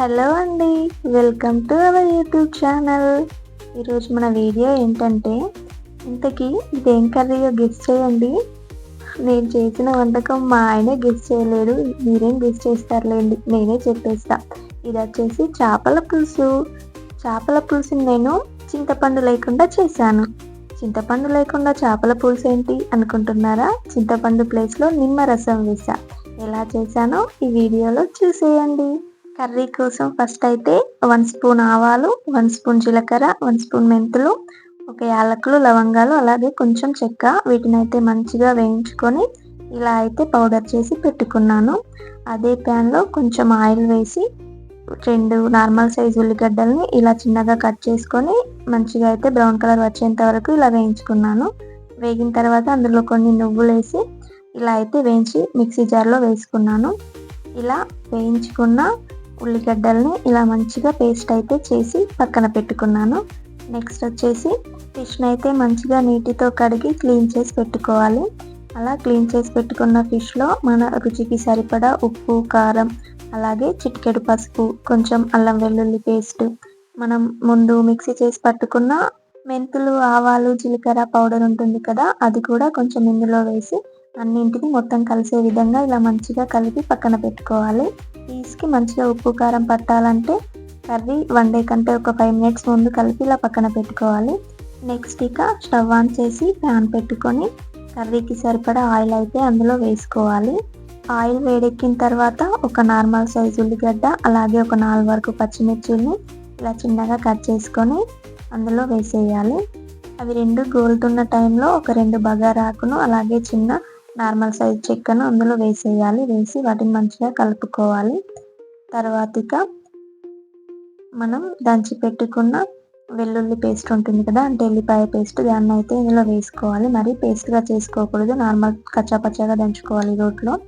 Hello అండి welcome to our YouTube channel. ఈరోజు మన వీడియో ఏంటంటే ఇంతకీ ఇదేం కర్రీయో గిఫ్ట్ చేయండి. నేను చేసిన వంటకం మా ఆయనే గిఫ్ట్ చేయలేడు మీరేం గిఫ్ట్ చేస్తారులేండి నేనే చెప్పేస్తా. ఇది వచ్చేసి చేపల పులుసు. చేపల పులుసుని నేను చింతపండు లేకుండా చేశాను. చింతపండు లేకుండా చేపల పులుసు ఏంటి అనుకుంటున్నారా? చింతపండు ప్లేస్లో నిమ్మరసం వేసా ఎలా చేశానో ఈ వీడియోలో చూసేయండి. కర్రీ కోసం ఫస్ట్ అయితే వన్ స్పూన్ ఆవాలు వన్ స్పూన్ జీలకర్ర వన్ స్పూన్ మెంతులు ఒక యాలకులు లవంగాలు అలాగే కొంచెం చెక్క. వీటిని అయితే మంచిగా వేయించుకొని ఇలా అయితే పౌడర్ చేసి పెట్టుకున్నాను. అదే ప్యాన్లో కొంచెం ఆయిల్ వేసి రెండు నార్మల్ సైజ్ ఉల్లిగడ్డల్ని ఇలా చిన్నగా కట్ చేసుకొని మంచిగా అయితే బ్రౌన్ కలర్ వచ్చేంత వరకు ఇలా వేయించుకున్నాను. వేగిన తర్వాత అందులో కొన్ని నువ్వులు వేసి ఇలా అయితే వేయించి మిక్సీ జార్లో వేసుకున్నాను. ఇలా వేయించుకున్న ఉల్లిగడ్డల్ని ఇలా మంచిగా పేస్ట్ అయితే చేసి పక్కన పెట్టుకున్నాను. నెక్స్ట్ వచ్చేసి ఫిష్ని అయితే మంచిగా నీటితో కడిగి క్లీన్ చేసి పెట్టుకోవాలి. అలా క్లీన్ చేసి పెట్టుకున్న ఫిష్లో మన రుచికి సరిపడా ఉప్పు కారం అలాగే చిటికెడు పసుపు కొంచెం అల్లం వెల్లుల్లి పేస్ట్ మనం ముందు మిక్సీ చేసి పట్టుకున్న మెంతులు ఆవాలు జీలకర్ర పౌడర్ ఉంటుంది కదా అది కూడా కొంచెం ఇందులో వేసి అన్నింటిని మొత్తం కలిసే విధంగా ఇలా మంచిగా కలిపి పక్కన పెట్టుకోవాలి. పీస్కి మంచిగా ఉప్పు కారం పట్టాలంటే కర్రీ వన్ డే కంటే ఒక ఫైవ్ మినిట్స్ ముందు కలిపి ఇలా పక్కన పెట్టుకోవాలి. నెక్స్ట్ ఇక స్టవ్ ఆన్ చేసి ప్యాన్ పెట్టుకొని కర్రీకి సరిపడా ఆయిల్ అయితే అందులో వేసుకోవాలి. ఆయిల్ వేడెక్కిన తర్వాత ఒక నార్మల్ సైజ్ ఉల్లిగడ్డ అలాగే ఒక నాలుగు వరకు పచ్చిమిర్చిని ఇలా చిన్నగా కట్ చేసుకొని అందులో వేసేయాలి. అవి రెండు గోలుతున్న టైంలో ఒక రెండు బగారాకును అలాగే చిన్న నార్మల్ సైజ్ చెక్కను అందులో వేసేయాలి. వేసి వాటిని మంచిగా కలుపుకోవాలి. తర్వాత మనం దంచి పెట్టుకున్న వెల్లుల్లి పేస్ట్ ఉంటుంది కదా అంటే ఎల్లిపాయ పేస్ట్ దాన్ని అయితే ఇందులో వేసుకోవాలి. మరి పేస్ట్గా చేసుకోకూడదు. నార్మల్ కచ్చాపచ్చాగా దంచుకోవాలి రోట్లో.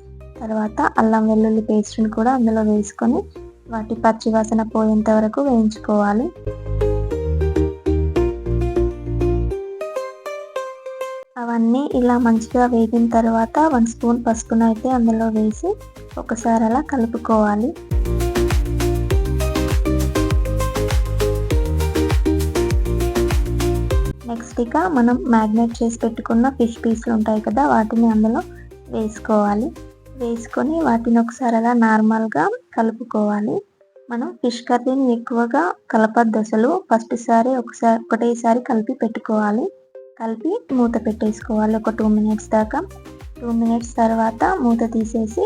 తర్వాత అల్లం వెల్లుల్లి పేస్ట్ని కూడా అందులో వేసుకొని వాటి పచ్చి వాసన పోయేంత వరకు వేయించుకోవాలి. అవన్నీ ఇలా మంచిగా వేగిన తర్వాత వన్ స్పూన్ పసుపును అయితే అందులో వేసి ఒకసారి అలా కలుపుకోవాలి. నెక్స్ట్ ఇక మనం మ్యాగ్నేట్ చేసి పెట్టుకున్న ఫిష్ పీస్లు ఉంటాయి కదా వాటిని అందులో వేసుకోవాలి. వేసుకొని వాటిని ఒకసారి అలా నార్మల్గా కలుపుకోవాలి. మనం ఫిష్ కర్రీని ఎక్కువగా కలపద్దు అసలు. ఫస్ట్ సారి ఒకసారి ఒకటేసారి కలిపి పెట్టుకోవాలి. కలిపి మూత పెట్టేసుకోవాలి. ఒక టూ మినిట్స్ దాకా. టూ మినిట్స్ తర్వాత మూత తీసేసి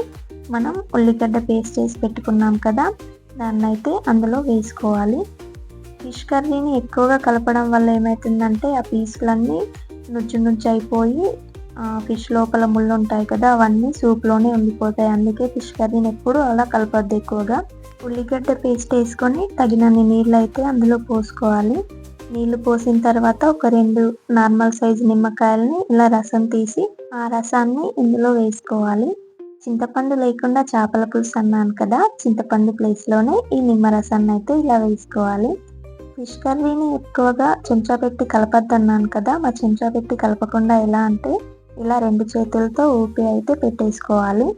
మనం ఉల్లిగడ్డ పేస్ట్ చేసి పెట్టుకున్నాం కదా దాన్ని అయితే అందులో వేసుకోవాలి. ఫిష్ కర్రీని ఎక్కువగా కలపడం వల్ల ఏమవుతుందంటే ఆ పీసులన్నీ నుజ్జు నుజ్జు అయిపోయి ఫిష్ లోపల ముళ్ళు ఉంటాయి కదా అవన్నీ సూప్లోనే ఉండిపోతాయి. అందుకే ఫిష్ కర్రీని ఎప్పుడు అలా కలపద్దు ఎక్కువగా. ఉల్లిగడ్డ పేస్ట్ వేసుకొని తగినన్ని నీళ్ళు అయితే అందులో పోసుకోవాలి. నీళ్ళు పోసిన తర్వాత ఒక రెండు నార్మల్ సైజు నిమ్మకాయలని ఇలా రసం తీసి ఆ రసాన్ని ఇందులో వేసుకోవాలి. చింతపండు లేకుండా చేపల పులుసు అన్నాను కదా చింతపండు ప్లేస్లోనే ఈ నిమ్మ రసాన్ని అయితే ఇలా వేసుకోవాలి. ఫిష్ కర్రీని ఎక్కువగా చెంచా పెట్టి కలపద్దన్నాను కదా మా చెంచా పెట్టి కలపకుండా ఎలా అంటే ఇలా రెండు చేతులతో ఊపి అయితే పెట్టేసుకోవాలి.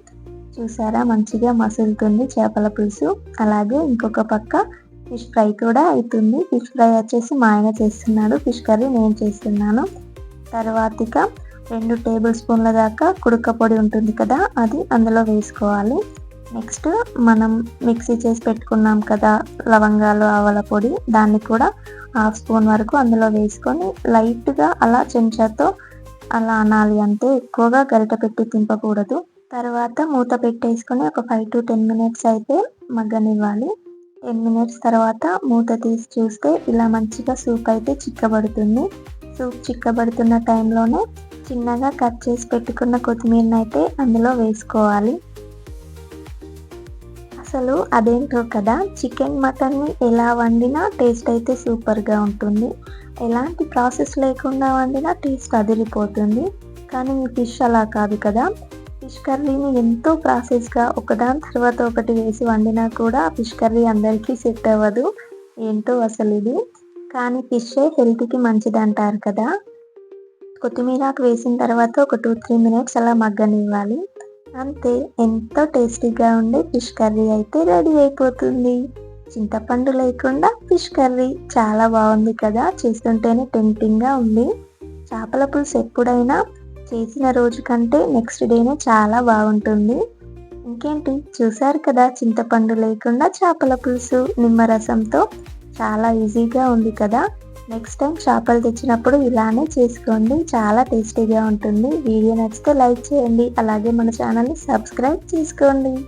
చూసారా మంచిగా మసులుతుంది చేపల పులుసు. అలాగే ఇంకొక పక్క ఫిష్ ఫ్రై కూడా అవుతుంది. ఫిష్ ఫ్రై వచ్చేసి మా ఆయన చేస్తున్నాడు. ఫిష్ కర్రీ నేను చేస్తున్నాను. తర్వాతిక రెండు టేబుల్ స్పూన్ల దాకా కుడుక పొడి ఉంటుంది కదా అది అందులో వేసుకోవాలి. నెక్స్ట్ మనం మిక్సీ చేసి పెట్టుకున్నాం కదా లవంగాలు ఆవల పొడి దాన్ని కూడా హాఫ్ స్పూన్ వరకు అందులో వేసుకొని లైట్గా అలా చెంచాతో అలా అనాలి అంతే ఎక్కువగా గరిట పెట్టి తింపకూడదు. తర్వాత మూత పెట్టేసుకొని ఒక ఫైవ్ టు టెన్ మినిట్స్ అయితే మగ్గనివ్వాలి. టెన్ మినిట్స్ తర్వాత మూత తీసి చూస్తే ఇలా మంచిగా సూప్ అయితే చిక్కబడుతుంది. సూప్ చిక్కబడుతున్న టైంలోనే చిన్నగా కట్ చేసి పెట్టుకున్న కొత్తిమీరని అయితే అందులో వేసుకోవాలి. అసలు అదేంటో కదా చికెన్ మటన్ని ఎలా వండినా టేస్ట్ అయితే సూపర్గా ఉంటుంది. ఎలాంటి ప్రాసెస్ లేకుండా వండినా టేస్ట్ అదిరిపోతుంది. కానీ ఈ ఫిష్ అలా కాదు కదా. ఫిష్ కర్రీని ఎంతో ప్రాసెస్గా ఒకదాని తర్వాత ఒకటి వేసి వండినా కూడా ఫిష్ కర్రీ అందరికీ సెట్ అవ్వదు. ఏంటో అసలు ఇది? కానీ ఫిష్ హెల్త్కి మంచిది అంటారు కదా? కొత్తిమీరకు వేసిన తర్వాత ఒక టూ త్రీ మినిట్స్ అలా మగ్గనివ్వాలి. అంతే ఎంతో టేస్టీగా ఉండే ఫిష్ కర్రీ అయితే రెడీ అయిపోతుంది. చింతపండు లేకుండా ఫిష్ కర్రీ చాలా బాగుంది కదా? చేస్తుంటేనే టెంటింగ్గా ఉంది. చేపల పులుసు ఎప్పుడైనా చేసిన రోజు కంటే నెక్స్ట్ డేనే చాలా బాగుంటుంది. ఇంకేంటి? చూసారు కదా చింతపండు లేకుండా చేపల పులుసు. నిమ్మరసంతో చాలా ఈజీగా ఉంది కదా. నెక్స్ట్ టైం చేపలు తెచ్చినప్పుడు ఇలానే చేసుకోండి. చాలా టేస్టీగా ఉంటుంది. వీడియో నచ్చితే లైక్ చేయండి. అలాగే మన ఛానల్ని సబ్స్క్రైబ్ చేసుకోండి.